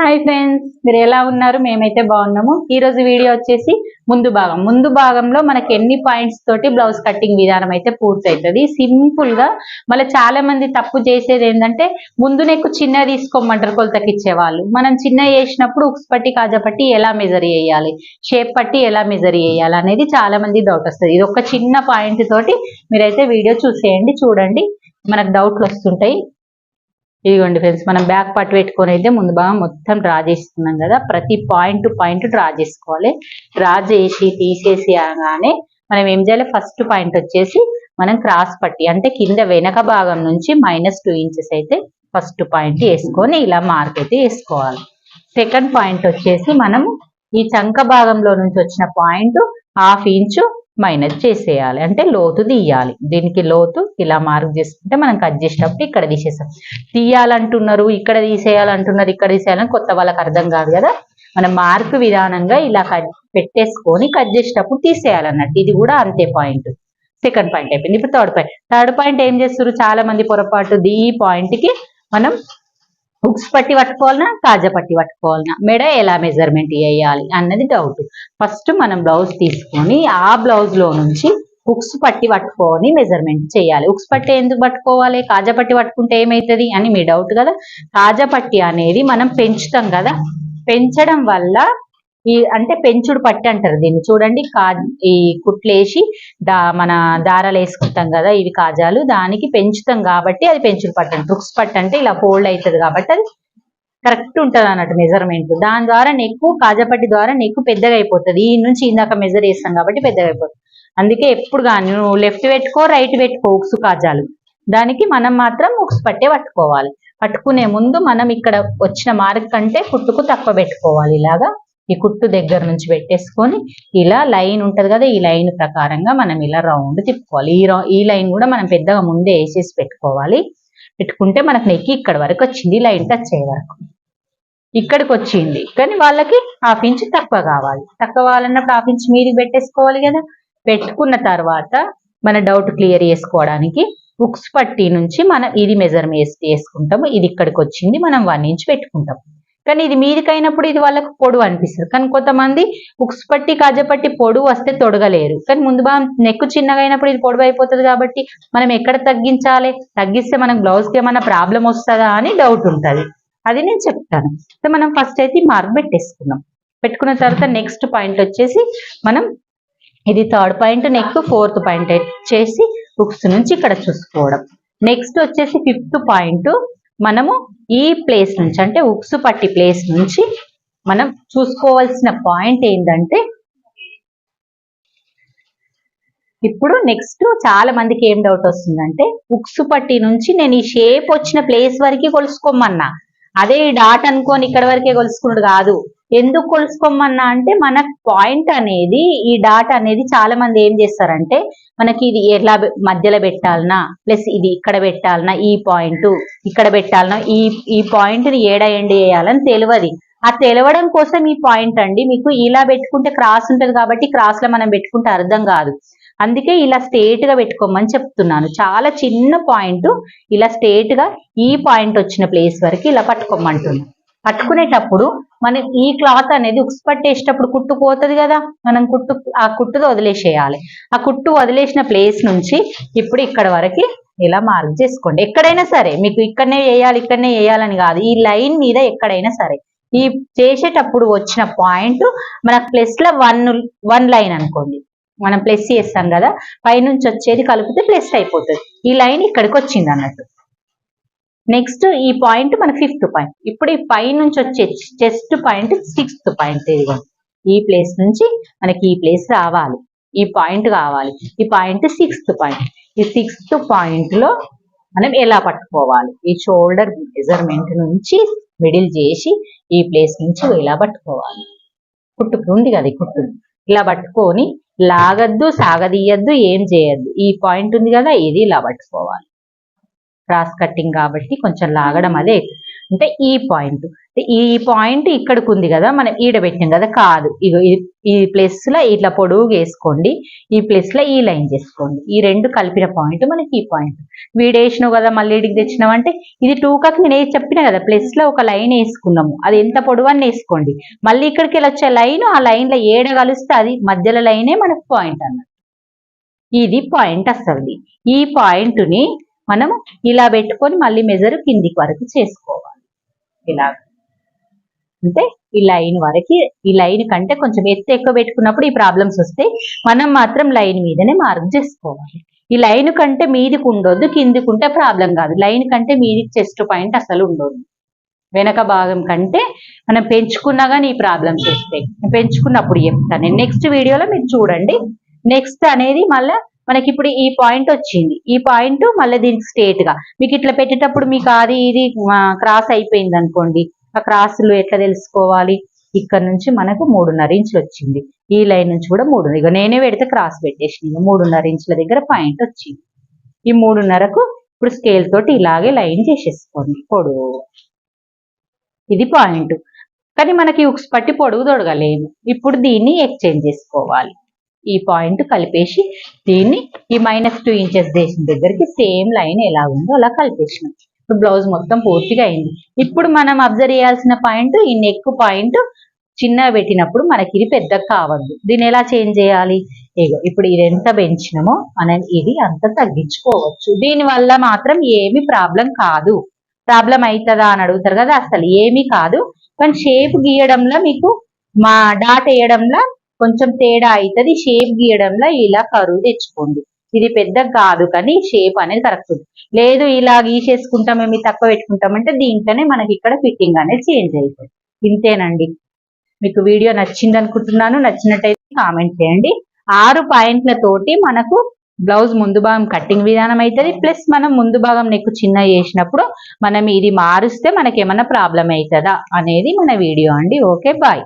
Hi friends మీరు ఎలా ఉన్నారు? మేమైతే బాగున్నాము. ఈ రోజు వీడియో వచ్చేసి ముందు భాగం. ముందు భాగంలో మనకి ఎన్ని పాయింట్స్ తోటి బ్లౌజ్ కటింగ్ విధానం అయితే పూర్తవుతుంది. సింపుల్గా మళ్ళీ చాలా మంది తప్పు చేసేది ఏంటంటే ముందు నెక్కు చిన్న తీసుకోమంటారు కొలతకి ఇచ్చేవాళ్ళు మనం చిన్న చేసినప్పుడు ఉక్స్ పట్టి కాజా పట్టి ఎలా మెజర్ చేయాలి? షేప్ పట్టి ఎలా మెజర్ చేయాలి అనేది చాలా మంది డౌట్ వస్తుంది. ఇది ఒక చిన్న పాయింట్ తోటి మీరైతే వీడియో చూసేయండి చూడండి. మనకు డౌట్లు వస్తుంటాయి. ఇదిగోండి ఫ్రెండ్స్ మనం బ్యాక్ పార్ట్ పెట్టుకొని అయితే ముందు భాగం మొత్తం డ్రా చేసుకున్నాం కదా. ప్రతి పాయింట్ పాయింట్ డ్రా చేసుకోవాలి. డ్రా చేసి తీసేసి అనగానే మనం ఏం చేయాలి? ఫస్ట్ పాయింట్ వచ్చేసి మనం క్రాస్ పట్టి అంటే కింద వెనక భాగం నుంచి మైనస్ టూ ఇంచెస్ అయితే ఫస్ట్ పాయింట్ వేసుకొని ఇలా మార్క్ అయితే వేసుకోవాలి. సెకండ్ పాయింట్ వచ్చేసి మనం ఈ చంక భాగంలో నుంచి వచ్చిన పాయింట్ హాఫ్ ఇంచు మైనస్ చేసేయాలి. అంటే లోతు తీయాలి. దీనికి లోతు ఇలా మార్క్ చేసుకుంటే మనం కట్ చేసేటప్పుడు ఇక్కడ తీసేసాం తీయాలంటున్నారు ఇక్కడ తీసేయాలంటున్నారు ఇక్కడ తీసేయాలని కొత్త వాళ్ళకి అర్థం కాదు కదా? మనం మార్క్ విధానంగా ఇలా కట్ పెట్టేసుకొని కట్ చేసేటప్పుడు తీసేయాలన్నట్టు. ఇది కూడా అంతే పాయింట్ సెకండ్ పాయింట్ అయిపోయింది. ఇప్పుడు థర్డ్ పాయింట్ థర్డ్ పాయింట్ ఏం చేస్తారు చాలా మంది పొరపాటు. ఈ పాయింట్కి మనం హుక్స్ పట్టి పట్టుకోవాలనా కాజా పట్టి పట్టుకోవాలనా? మెడ ఎలా మెజర్మెంట్ వేయాలి అన్నది డౌట్ ఫస్ట్ మనం బ్లౌజ్ తీసుకొని ఆ బ్లౌజ్లో నుంచి హుక్స్ పట్టి పట్టుకొని మెజర్మెంట్ చేయాలి. హుక్స్ పట్టి ఎందుకు పట్టుకోవాలి? కాజా పట్టి పట్టుకుంటే ఏమవుతుంది అని మీ డౌట్ కదా? కాజా పట్టి అనేది మనం పెంచుతాం కదా? పెంచడం వల్ల ఈ అంటే పెంచుడు పట్టి అంటారు దీన్ని. చూడండి కా ఈ కుట్లేసి దా మన దారాలు వేసుకుంటాం కదా ఇవి కాజాలు. దానికి పెంచుతాం కాబట్టి అది పెంచుడు పట్టు అంటారు. రుక్స్ పట్టు అంటే ఇలా ఫోల్డ్ అవుతుంది కాబట్టి అది కరెక్ట్ ఉంటుంది అన్నట్టు మెజర్మెంట్. దాని ద్వారా నెక్కు కాజాపట్టి ద్వారా నెక్కు పెద్దగా అయిపోతుంది. ఈ నుంచి ఇందాక మెజర్ చేస్తాం కాబట్టి పెద్దగా అయిపోతుంది. అందుకే ఎప్పుడు కానీ నువ్వు లెఫ్ట్ పెట్టుకో రైట్ పెట్టుకో ఉక్సు కాజాలు. దానికి మనం మాత్రం ఉక్స్ పట్టే పట్టుకోవాలి. పట్టుకునే ముందు మనం ఇక్కడ వచ్చిన మార్క్ కంటే కుట్టుకు తక్కువ పెట్టుకోవాలి ఇలాగా. ఈ కుట్టు దగ్గర నుంచి పెట్టేసుకొని ఇలా లైన్ ఉంటుంది కదా ఈ లైన్ ప్రకారంగా మనం ఇలా రౌండ్ తిప్పుకోవాలి. ఈ ఈ లైన్ కూడా మనం పెద్దగా ముందే వేసేసి పెట్టుకోవాలి. పెట్టుకుంటే మనకు నెక్కి ఇక్కడ వరకు వచ్చింది లైన్ టచ్ అయ్యే వరకు. ఇక్కడికి వచ్చింది. కానీ వాళ్ళకి హాఫ్ ఇంచ్ తక్కువ కావాలి. తక్కువ కావాలన్నప్పుడు హాఫ్ ఇంచ్ మీరు పెట్టేసుకోవాలి కదా. పెట్టుకున్న తర్వాత మన డౌట్ క్లియర్ చేసుకోవడానికి ఉక్స్ పట్టి నుంచి మనం ఇది మెజర్మెంట్ వేసుకుంటాము. ఇది ఇక్కడికి వచ్చింది మనం వన్ ఇంచ్ పెట్టుకుంటాం కానీ ఇది మీదికైనప్పుడు ఇది వాళ్ళకు పొడువు అనిపిస్తుంది. కానీ కొంతమంది ఉక్స్ పట్టి కాజపట్టి పొడువు వస్తే తొడగలేరు. కానీ ముందు బాగా నెక్కు చిన్నగా అయినప్పుడు ఇది పొడవు అయిపోతుంది కాబట్టి మనం ఎక్కడ తగ్గించాలి? తగ్గిస్తే మనం బ్లౌజ్కి ఏమైనా ప్రాబ్లం వస్తుందా అని డౌట్ ఉంటుంది. అది నేను చెప్తాను. సో మనం ఫస్ట్ అయితే మార్క్ పెట్టేసుకున్నాం పెట్టుకున్న తర్వాత నెక్స్ట్ పాయింట్ వచ్చేసి మనం ఇది third point neck fourth point చేసి బుక్స్ నుంచి ఇక్కడ చూసుకోవడం. నెక్స్ట్ వచ్చేసి ఫిఫ్త్ పాయింట్ మనము ఈ ప్లేస్ నుంచి అంటే ఉక్సు పట్టి ప్లేస్ నుంచి మనం చూసుకోవాల్సిన పాయింట్ ఏంటంటే ఇప్పుడు నెక్స్ట్ చాలా మందికి ఏం డౌట్ వస్తుందంటే ఉక్సు పట్టి నుంచి నేను ఈ షేప్ వచ్చిన ప్లేస్ వరకు కొలుసుకోమన్నా. అదే ఈ డాట్ అనుకోని ఇక్కడ వరకే కొలుసుకున్నాడు కాదు. ఎందుకు కొలుసుకోమన్నా అంటే మన పాయింట్ అనేది ఈ డాట్ అనేది చాలా మంది ఏం చేస్తారంటే మనకి ఇది ఎలా మధ్యలో పెట్టాలనా ప్లస్ ఇది ఇక్కడ పెట్టాలనా ఈ పాయింట్ ఇక్కడ పెట్టాలనా ఈ ఈ పాయింట్ని ఏడ ఎండ్ చేయాలని తెలియదు. ఆ తెలవడం కోసం ఈ పాయింట్ అండి మీకు ఇలా పెట్టుకుంటే క్రాస్ ఉంటుంది కాబట్టి క్రాస్లో మనం పెట్టుకుంటే అర్థం కాదు. అందుకే ఇలా స్ట్రేట్గా పెట్టుకోమని చెప్తున్నాను. చాలా చిన్న పాయింట్ ఇలా స్ట్రేట్గా ఈ పాయింట్ వచ్చిన ప్లేస్ వరకు ఇలా పట్టుకోమంటున్నాను పట్టుకునేటప్పుడు మనం ఈ క్లాత్ అనేది ఉక్స్ పట్టేసేటప్పుడు కుట్టు పోతుంది కదా మనం కుట్టు ఆ కుట్టుతో వదిలేసేయాలి. ఆ కుట్టు వదిలేసిన ప్లేస్ నుంచి ఇప్పుడు ఇక్కడ వరకు ఇలా మార్క్ చేసుకోండి. ఎక్కడైనా సరే మీకు ఇక్కడనే వేయాలి ఇక్కడనే వేయాలని కాదు. ఈ లైన్ మీద ఎక్కడైనా సరే ఈ చేసేటప్పుడు వచ్చిన పాయింట్ మనకు ప్లస్లో వన్ వన్ లైన్ అనుకోండి. మనం ప్లస్ చేస్తాం కదా పైనుంచి వచ్చేది కలిపితే ప్లస్ అయిపోతుంది. ఈ లైన్ ఇక్కడికి వచ్చింది అన్నట్టు. నెక్స్ట్ ఈ పాయింట్ మన ఫిఫ్త్ పాయింట్ ఇప్పుడు ఈ పై నుంచి వచ్చే చెస్ట్ పాయింట్ సిక్స్త్ పాయింట్ ఇదిగో ఈ ప్లేస్ నుంచి మనకి ఈ ప్లేస్ రావాలి. ఈ పాయింట్ కావాలి. ఈ పాయింట్ సిక్స్త్ పాయింట్ ఈ సిక్స్త్ పాయింట్లో మనం ఎలా పట్టుకోవాలి? ఈ షోల్డర్ మెజర్మెంట్ నుంచి మిడిల్ చేసి ఈ ప్లేస్ నుంచి ఇలా పట్టుకోవాలి. కుట్టుకు ఉంది కదా కుట్టు. ఇలా పట్టుకొని లాగద్దు సాగదీయద్దు ఏం చేయద్దు. ఈ పాయింట్ ఉంది కదా ఇది ఇలా పట్టుకోవాలి. క్రాస్ కట్టింగ్ కాబట్టి కొంచెం లాగడం అదే. అంటే ఈ పాయింట్ ఈ పాయింట్ ఇక్కడికి ఉంది కదా మనం ఈడ పెట్టాం కదా కాదు. ఇగో ఈ- ఈ ప్లేస్లో ఇట్లా పొడుగు వేసుకోండి. ఈ ప్లేస్లో ఈ లైన్ చేసుకోండి. ఈ రెండు కలిపిన పాయింట్ మనకి ఈ పాయింట్ వీడేసినావు కదా మళ్ళీ ఇడికి తెచ్చినావు అంటే ఇది టూ కాక నేను ఏది చెప్పిన కదా ప్లస్లో ఒక లైన్ వేసుకున్నాము. అది ఎంత పొడవు అని వేసుకోండి. మళ్ళీ ఇక్కడికి వెళ్ళి వచ్చే లైన్ ఆ లైన్లో ఏడ కలిస్తే అది మధ్యలో లైనే మనకు పాయింట్ అన్నది ఇది పాయింట్ అసలు ఈ పాయింట్ మనము మనం ఇలా పెట్టుకొని మళ్ళీ మెజర్ కిందికి వరకు చేసుకోవాలి. ఇలా. అంటే ఈ లైన్ వరకు ఈ లైన్ కంటే కొంచెం ఎత్తు ఎక్కువ పెట్టుకున్నప్పుడు ఈ ప్రాబ్లమ్స్ వస్తాయి మనం మాత్రం లైన్ మీదనే మార్క్ చేసుకోవాలి. ఈ లైన్ కంటే మీదికి ఉండొద్దు కిందికి ఉంటే ప్రాబ్లం కాదు. లైన్ కంటే మీది చెస్ట్ పాయింట్ అసలు ఉండొద్దు. వెనక భాగం కంటే మనం పెంచుకున్నా కానీ ఈ ప్రాబ్లమ్స్ వస్తాయి. పెంచుకున్నప్పుడు చెప్తాను నెక్స్ట్ వీడియోలో మీరు చూడండి. నెక్స్ట్ అనేది మళ్ళీ మనకి ఇప్పుడు ఈ పాయింట్ వచ్చింది. ఈ పాయింట్ మళ్ళీ దీనికి స్ట్రేట్గా. మీకు ఇట్లా పెట్టేటప్పుడు మీకు అది ఇది క్రాస్ అయిపోయింది అనుకోండి. ఆ క్రాసులు ఎట్లా తెలుసుకోవాలి? ఇక్కడ నుంచి మనకు మూడున్నర ఇంచులు వచ్చింది. ఈ లైన్ నుంచి కూడా మూడు ఇక నేనే పెడితే క్రాస్ పెట్టేసింది మూడున్నర ఇంచుల దగ్గర పాయింట్ వచ్చింది. ఈ మూడున్నరకు ఇప్పుడు స్కేల్ తోటి ఇలాగే లైన్ చేసేసుకోండి. పొడుగు ఇది పాయింట్ కానీ మనకి ఉక్స్ పట్టి పొడుగు తొడగలేము ఇప్పుడు దీన్ని ఎక్స్చేంజ్ చేసుకోవాలి. ఈ పాయింట్ కలిపేసి దీన్ని ఈ మైనస్ టూ ఇంచెస్ చేసిన దగ్గరికి సేమ్ లైన్ ఎలా ఉందో అలా కలిపేసినాం. ఇప్పుడు బ్లౌజ్ మొత్తం పూర్తిగా అయింది. ఇప్పుడు మనం అబ్జర్వ్ చేయాల్సిన పాయింట్ ఈ నెక్ పాయింట్ చిన్నగా పెట్టినప్పుడు మనకి ఇది పెద్దగా కావద్దు. దీన్ని ఎలా చేంజ్ చేయాలి? ఇగో ఇప్పుడు ఇది ఎంత పెంచినామో మనం ఇది అంత తగ్గించుకోవచ్చు. దీని వల్ల మాత్రం ఏమి ప్రాబ్లం కాదు. ప్రాబ్లం అవుతుందా అని అడుగుతారు కదా అసలు ఏమీ కాదు. కానీ షేప్ గీయడంలో మీకు మా డాట్ వేయడంలో కొంచెం తేడా అవుతుంది షేప్ గీయడంలో ఇలా కరువు తెచ్చుకోండి. ఇది పెద్ద కాదు కానీ షేప్ అనేది కరెక్ట్ లేదు ఇలా గీసేసుకుంటాం మేము తక్కువ పెట్టుకుంటామంటే దీంట్లోనే మనకి ఇక్కడ ఫిట్టింగ్ అనేది చేంజ్ అవుతుంది ఇంతేనండి. మీకు వీడియో నచ్చింది అనుకుంటున్నాను. నచ్చినట్టయితే కామెంట్ చేయండి. ఆరు పాయింట్ల తోటి మనకు బ్లౌజ్ ముందు భాగం కట్టింగ్ విధానం అవుతుంది ప్లస్ మనం ముందు భాగం నెక్కు చిన్న చేసినప్పుడు మనం ఇది మారుస్తే మనకి ఏమైనా ప్రాబ్లం అవుతుందా అనేది మన వీడియో అండి. Okay bye